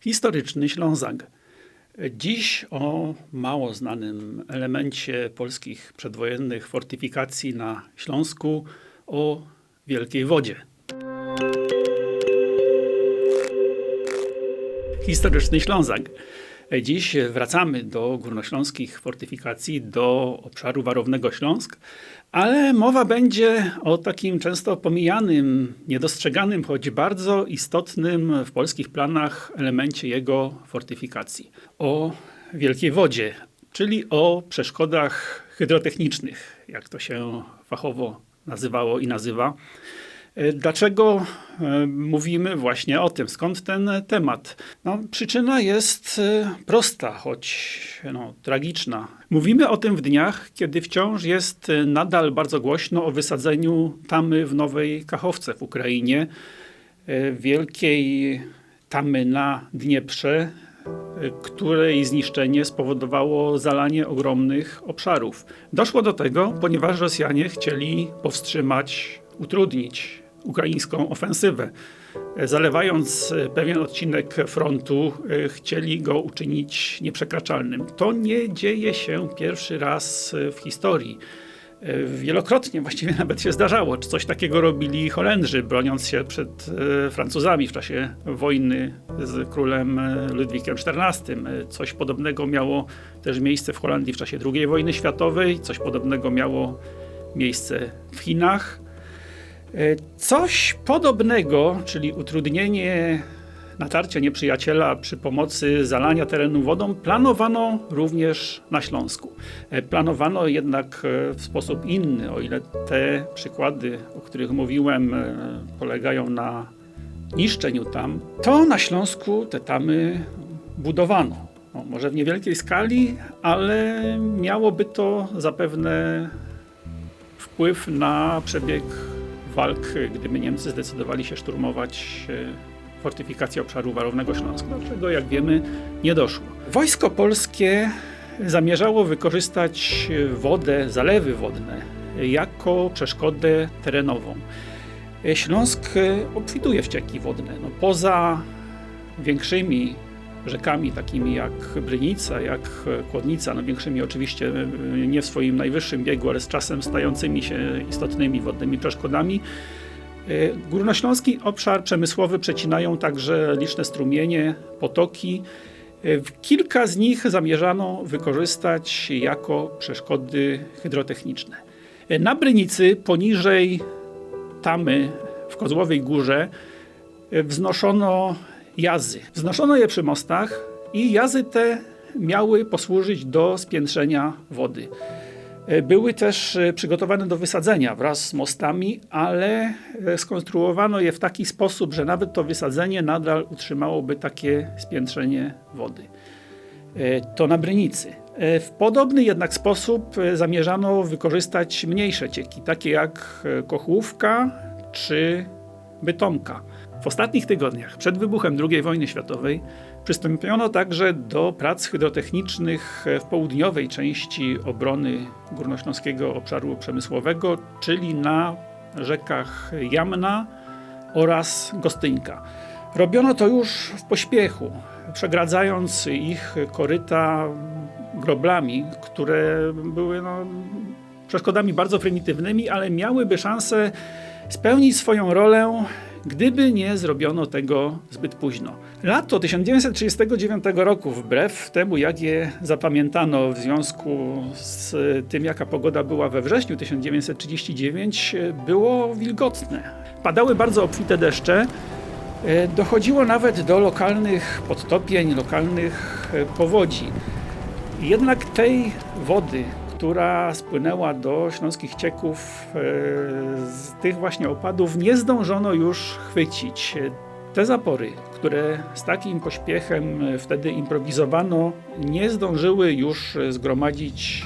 Historyczny Ślązak. Dziś o mało znanym elemencie polskich przedwojennych fortyfikacji na Śląsku, o Wielkiej Wodzie. Historyczny Ślązak. Dziś wracamy do górnośląskich fortyfikacji, do obszaru warownego Śląsk, ale mowa będzie o takim często pomijanym, niedostrzeganym, choć bardzo istotnym w polskich planach elemencie jego fortyfikacji. O Wielkiej Wodzie, czyli o przeszkodach hydrotechnicznych, jak to się fachowo nazywało i nazywa. E, dlaczego e, mówimy właśnie o tym? Skąd ten temat? No, przyczyna jest e, prosta, choć no, tragiczna. Mówimy o tym w dniach, kiedy wciąż jest nadal bardzo głośno o wysadzeniu tamy w Nowej Kachowce w Ukrainie, wielkiej tamy na Dnieprze, której zniszczenie spowodowało zalanie ogromnych obszarów. Doszło do tego, ponieważ Rosjanie chcieli powstrzymać, utrudnić ukraińską ofensywę. Zalewając pewien odcinek frontu, chcieli go uczynić nieprzekraczalnym. To nie dzieje się pierwszy raz w historii. Wielokrotnie właściwie nawet się zdarzało. Coś takiego robili Holendrzy, broniąc się przed e, Francuzami w czasie wojny z królem Ludwikiem XIV. Coś podobnego miało też miejsce w Holandii w czasie II wojny światowej, coś podobnego miało miejsce w Chinach. E, coś podobnego, czyli utrudnienie natarcia nieprzyjaciela przy pomocy zalania terenu wodą, planowano również na Śląsku. E, planowano jednak e, w sposób inny, o ile te przykłady, o których mówiłem, polegają na niszczeniu tam, to na Śląsku te tamy budowano. No, może w niewielkiej skali, ale miałoby to zapewne wpływ na przebieg walk, gdyby Niemcy zdecydowali się szturmować e, fortyfikację obszaru warownego Śląska, do czego, jak wiemy, nie doszło. Wojsko polskie zamierzało wykorzystać wodę, zalewy wodne jako przeszkodę terenową. Śląsk obfituje w ścieki wodne. No, poza większymi rzekami takimi jak Brynica, jak Kłodnica, no większymi oczywiście nie w swoim najwyższym biegu, ale z czasem stającymi się istotnymi wodnymi przeszkodami. E, Górnośląski obszar przemysłowy przecinają także liczne strumienie, potoki. E, kilka z nich zamierzano wykorzystać jako przeszkody hydrotechniczne. Na Brynicy, poniżej Tamy w Kozłowej Górze, wznoszono jazy. Wznoszono je przy mostach i jazy te miały posłużyć do spiętrzenia wody. E, były też e, przygotowane do wysadzenia wraz z mostami, ale e, skonstruowano je w taki sposób, że nawet to wysadzenie nadal utrzymałoby takie spiętrzenie wody. To na Brynicy. W podobny jednak sposób zamierzano wykorzystać mniejsze cieki, takie jak Kochłówka czy Bytomka. W ostatnich tygodniach, przed wybuchem II wojny światowej, przystąpiono także do prac hydrotechnicznych w południowej części obrony Górnośląskiego Obszaru Przemysłowego, czyli na rzekach Jamna oraz Gostyńka. Robiono to już w pośpiechu, przegradzając ich koryta groblami, które były no, przeszkodami bardzo prymitywnymi, ale miałyby szansę spełnić swoją rolę gdyby nie zrobiono tego zbyt późno. Lato 1939 roku, wbrew temu jak je zapamiętano w związku z tym jaka pogoda była we wrześniu 1939, było wilgotne. Padały bardzo obfite deszcze. E, dochodziło nawet do lokalnych podtopień, lokalnych e, powodzi. Jednak tej wody, która spłynęła do śląskich cieków e, z tych właśnie opadów, nie zdążono już chwycić. Te zapory, które z takim pośpiechem wtedy improwizowano, nie zdążyły już zgromadzić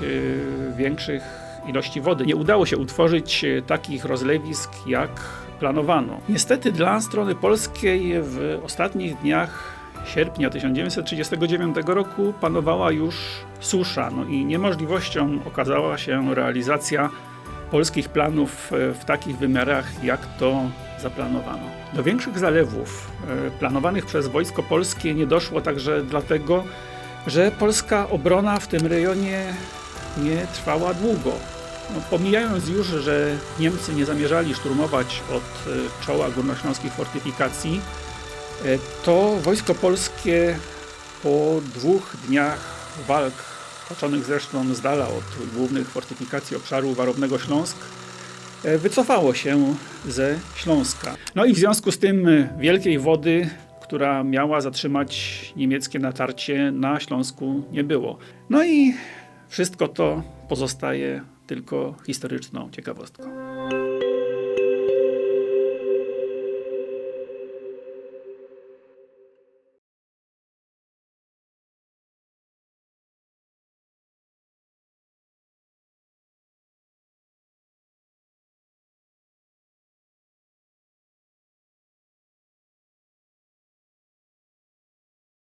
e, większych ilości wody. Nie udało się utworzyć takich rozlewisk, jak planowano. Niestety dla strony polskiej w ostatnich dniach sierpnia 1939 roku panowała już susza no i niemożliwością okazała się realizacja polskich planów e, w takich wymiarach, jak to zaplanowano. Do większych zalewów e, planowanych przez Wojsko Polskie nie doszło także dlatego, że polska obrona w tym rejonie nie trwała długo. No, pomijając już, że Niemcy nie zamierzali szturmować od e, czoła górnośląskich fortyfikacji, to Wojsko Polskie po dwóch dniach walk, toczonych zresztą z dala od głównych fortyfikacji obszaru Warownego Śląsk, e, wycofało się ze Śląska. No i w związku z tym e, wielkiej wody, która miała zatrzymać niemieckie natarcie na Śląsku nie było. No i wszystko to pozostaje tylko historyczną ciekawostką.